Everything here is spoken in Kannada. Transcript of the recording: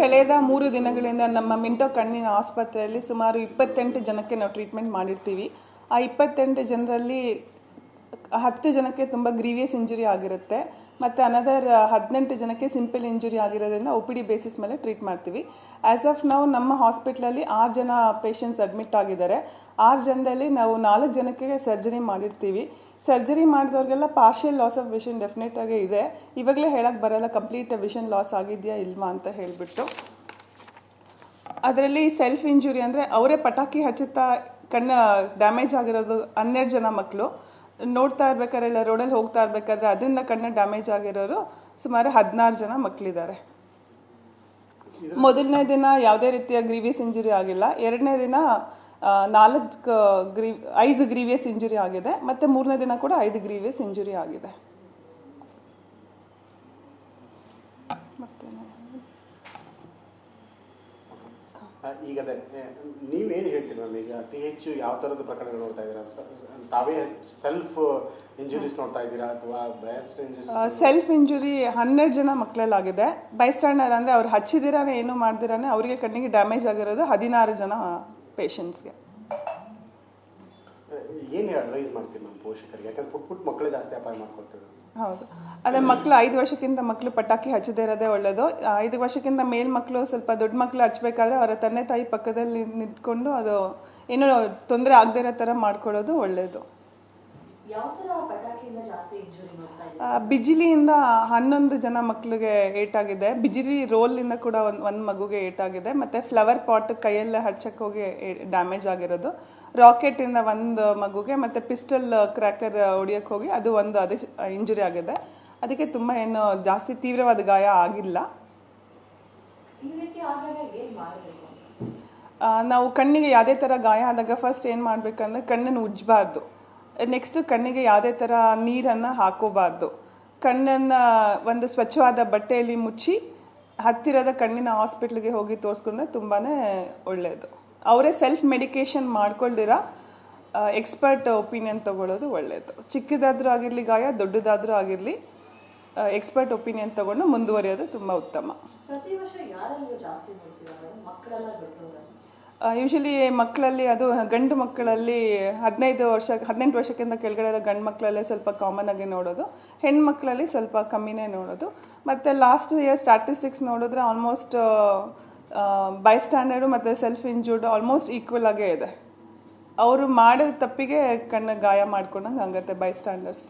ಕಳೆದ ಮೂರು ದಿನಗಳಿಂದ ನಮ್ಮ ಮಿಂಟೋ ಕಣ್ಣಿನ ಆಸ್ಪತ್ರೆಯಲ್ಲಿ ಸುಮಾರು ಇಪ್ಪತ್ತೆಂಟು ಜನಕ್ಕೆ ನಾವು ಟ್ರೀಟ್ಮೆಂಟ್ ಮಾಡಿರ್ತೀವಿ. ಆ ಇಪ್ಪತ್ತೆಂಟು ಜನರಲ್ಲಿ ಹತ್ತು ಜನಕ್ಕೆ ತುಂಬ ಗ್ರೀವಿಯಸ್ ಇಂಜುರಿ ಆಗಿರುತ್ತೆ. ಮತ್ತು ಅನದರ್ ಹದಿನೆಂಟು ಜನಕ್ಕೆ ಸಿಂಪಲ್ ಇಂಜುರಿ ಆಗಿರೋದ್ರಿಂದ ಒ ಪಿ ಡಿ ಬೇಸಿಸ್ ಮೇಲೆ ಟ್ರೀಟ್ ಮಾಡ್ತೀವಿ. ಆ್ಯಸ್ ಆಫ್ ನಾವು ನಮ್ಮ ಹಾಸ್ಪಿಟ್ಲಲ್ಲಿ ಆರು ಜನ ಪೇಷಂಟ್ಸ್ ಅಡ್ಮಿಟ್ ಆಗಿದ್ದಾರೆ. ಆರು ಜನದಲ್ಲಿ ನಾವು ನಾಲ್ಕು ಜನಕ್ಕೆ ಸರ್ಜರಿ ಮಾಡಿರ್ತೀವಿ. Surgery ಮಾಡಿದವ್ರಿಗೆಲ್ಲ partial loss of vision definite ಆಗಿ ಇದೆ. ಇವಾಗಲೇ ಹೇಳಕ್ಕೆ ಬರೋಲ್ಲ ಕಂಪ್ಲೀಟ್ ವಿಷನ್ ಲಾಸ್ ಆಗಿದೆಯಾ ಇಲ್ವಾ ಅಂತ ಹೇಳಿಬಿಟ್ಟು. ಅದರಲ್ಲಿ ಸೆಲ್ಫ್ ಇಂಜುರಿ ಅಂದರೆ ಅವರೇ ಪಟಾಕಿ ಹಚ್ಚುತ್ತಾ ಕಣ್ಣು ಡ್ಯಾಮೇಜ್ ಆಗಿರೋದು ಹನ್ನೆರಡು ಜನ ಮಕ್ಕಳು ನೋಡ್ತಾ ಇರ್ಬೇಕಾದ್ರೆ, ಇಲ್ಲ ರೋಡಲ್ಲಿ ಹೋಗ್ತಾ ಇರ್ಬೇಕಾದ್ರೆ ಅದರಿಂದ ಕಣ್ಣ ಡ್ಯಾಮೇಜ್ ಆಗಿರೋರು ಸುಮಾರು ಹದಿನಾರು ಜನ ಮಕ್ಕಳಿದ್ದಾರೆ ಮೊದಲನೇ ದಿನ ಯಾವುದೇ ರೀತಿಯ ಗ್ರೀವಿಯಸ್ ಇಂಜುರಿ ಆಗಿಲ್ಲ. ಎರಡನೇ ದಿನ ನಾಲ್ಕು ಗ್ರೀ ಐದು ಗ್ರೀವಿಯಸ್ ಇಂಜುರಿ ಆಗಿದೆ. ಮತ್ತು ಮೂರನೇ ದಿನ ಕೂಡ ಐದು ಗ್ರೀವಿಯಸ್ ಇಂಜುರಿ ಆಗಿದೆ ಮತ್ತೇನು ಆ, ಈಗ ಅದೇ ನೀವೇನು ಹೇಳ್ತೀರಿ ಮ್ಯಾಮ್? ಈಗ ಅತಿ ಹೆಚ್ಚು ಯಾವ ಥರದ ಪ್ರಕರಣಗಳು ನೋಡ್ತಾ ಇದ್ದೀರಾ? ತಾವೇ ಸೆಲ್ಫ್ ಇಂಜುರೀಸ್ ನೋಡ್ತಾ ಇದ್ದೀರಾ ಅಥವಾ ಬೆಸ್ಟ್ ಇಂಜುರಿ ಸೆಲ್ಫ್ ಇಂಜುರಿ ಹನ್ನೆರಡು ಜನ ಮಕ್ಕಳಲ್ಲಾಗಿದೆ ಬೈಸ್ಟ್ಯಾಂಡರ್ ಅಂದರೆ ಅವ್ರು ಹಚ್ಚಿದಿರಾನೆ, ಏನು ಮಾಡ್ದಿರಾನೆ, ಅವರಿಗೆ ಕಣ್ಣಿಗೆ ಡ್ಯಾಮೇಜ್ ಆಗಿರೋದು ಹದಿನಾರು ಜನ ಪೇಷಂಟ್ಸ್ಗೆ ಏನು ಅಡ್ವೈಸ್ ಪೋಷಕರಿಗೆ? ಯಾಕಂದ್ರೆ ಪುಟ್ ಪುಟ್ ಮಕ್ಕಳು ಜಾಸ್ತಿ ಅಪಾಯ ಮಾಡ್ಕೊಳ್ತಾರೆ ಹೌದು. ಅದೇ ಮಕ್ಕಳು ಐದು ವರ್ಷಕ್ಕಿಂತ ಮಕ್ಕಳು ಪಟಾಕಿ ಹಚ್ಚದೇ ಇರೋದೇ ಒಳ್ಳೇದು. ಐದು ವರ್ಷಕ್ಕಿಂತ ಮೇಲ್ ಮಕ್ಕಳು ಸ್ವಲ್ಪ ದೊಡ್ಡ ಮಕ್ಕಳು ಹಚ್ಬೇಕಾದ್ರೆ ಅವರ ತಂದೆ ತಾಯಿ ಪಕ್ಕದಲ್ಲಿ ನಿಂತ್ಕೊಂಡು ಅದು ಏನೋ ತೊಂದರೆ ಆಗದೇ ಇರೋ ಥರ ಮಾಡ್ಕೊಳ್ಳೋದು ಒಳ್ಳೆಯದು ಬಿಜಿಲಿಯಿಂದ ಹನ್ನೊಂದು ಜನ ಮಕ್ಕಳಿಗೆ ಏಟಾಗಿದೆ. ಬಿಜಿಲಿ ರೋಲಿಂದ ಕೂಡ ಒಂದು ಒಂದು ಮಗುಗೆ ಏಟಾಗಿದೆ. ಮತ್ತು ಫ್ಲವರ್ ಪಾಟ್ ಕೈಯಲ್ಲೇ ಹಚ್ಚಕ್ಕೆ ಹೋಗಿ ಡ್ಯಾಮೇಜ್ ಆಗಿರೋದು. ರಾಕೆಟಿಂದ ಒಂದು ಮಗುಗೆ ಮತ್ತು ಪಿಸ್ಟಲ್ ಕ್ರ್ಯಾಕರ್ ಹೊಡಿಯೋಕ್ಕೆ ಹೋಗಿ ಅದು ಒಂದು ಅದೇ ಇಂಜುರಿ ಆಗಿದೆ. ಅದಕ್ಕೆ ತುಂಬ ಏನು ಜಾಸ್ತಿ ತೀವ್ರವಾದ ಗಾಯ ಆಗಿಲ್ಲ. ನಾವು ಕಣ್ಣಿಗೆ ಯಾವುದೇ ಥರ ಗಾಯ ಆದಾಗ ಫಸ್ಟ್ ಏನು ಮಾಡಬೇಕಂದ್ರೆ ಕಣ್ಣನ್ನು ಉಜ್ಜಬಾರ್ದು ನೆಕ್ಸ್ಟು ಕಣ್ಣಿಗೆ ಯಾವುದೇ ಥರ ನೀರನ್ನು ಹಾಕೋಬಾರ್ದು. ಕಣ್ಣನ್ನು ಒಂದು ಸ್ವಚ್ಛವಾದ ಬಟ್ಟೆಯಲ್ಲಿ ಮುಚ್ಚಿ ಹತ್ತಿರದ ಕಣ್ಣಿನ ಹಾಸ್ಪಿಟ್ಲಿಗೆ ಹೋಗಿ ತೋರಿಸ್ಕೊಂಡ್ರೆ ತುಂಬಾ ಒಳ್ಳೆಯದು ಅವರೇ ಸೆಲ್ಫ್ ಮೆಡಿಕೇಷನ್ ಮಾಡ್ಕೊಳ್ದಿರ ಎಕ್ಸ್ಪರ್ಟ್ ಒಪಿನಿಯನ್ ತಗೊಳ್ಳೋದು ಒಳ್ಳೆಯದು ಚಿಕ್ಕದಾದರೂ ಆಗಿರಲಿ ಗಾಯ, ದೊಡ್ಡದಾದರೂ ಆಗಿರಲಿ ಎಕ್ಸ್ಪರ್ಟ್ ಒಪಿನಿಯನ್ ತೊಗೊಂಡು ಮುಂದುವರಿಯೋದು ತುಂಬ ಉತ್ತಮ. ಮೇಡಮ್ ಮಕ್ಕಳೆಲ್ಲ ಅದು ಗಂಡು ಮಕ್ಕಳಲ್ಲಿ ಹದಿನೈದು ವರ್ಷ, ಹದಿನೆಂಟು ವರ್ಷಕ್ಕಿಂತ ಕೆಳಗಡೆ ಇರೋ ಗಂಡು ಮಕ್ಕಳಲ್ಲೇ ಸ್ವಲ್ಪ ಕಾಮನ್ ಆಗಿ ನೋಡೋದು. ಹೆಣ್ಮಕ್ಳಲ್ಲಿ ಸ್ವಲ್ಪ ಕಮ್ಮಿನೇ ನೋಡೋದು. ಮತ್ತು ಲಾಸ್ಟ್ ಇಯರ್ ಸ್ಟ್ಯಾಟಿಸ್ಟಿಕ್ಸ್ ನೋಡಿದ್ರೆ ಆಲ್ಮೋಸ್ಟ್ ಬೈ ಸ್ಟ್ಯಾಂಡರ್ಡು ಮತ್ತು ಸೆಲ್ಫ್ ಇಂಜೂರ್ಡ್ ಆಲ್ಮೋಸ್ಟ್ ಈಕ್ವಲ್ ಆಗೇ ಇದೆ. ಅವರು ಮಾಡಿದ ತಪ್ಪಿಗೆ ಕಣ್ಣು ಗಾಯ ಮಾಡ್ಕೊಂಡಂಗೆ ಹಂಗತ್ತೆ ಬೈ ಸ್ಟ್ಯಾಂಡರ್ಸ್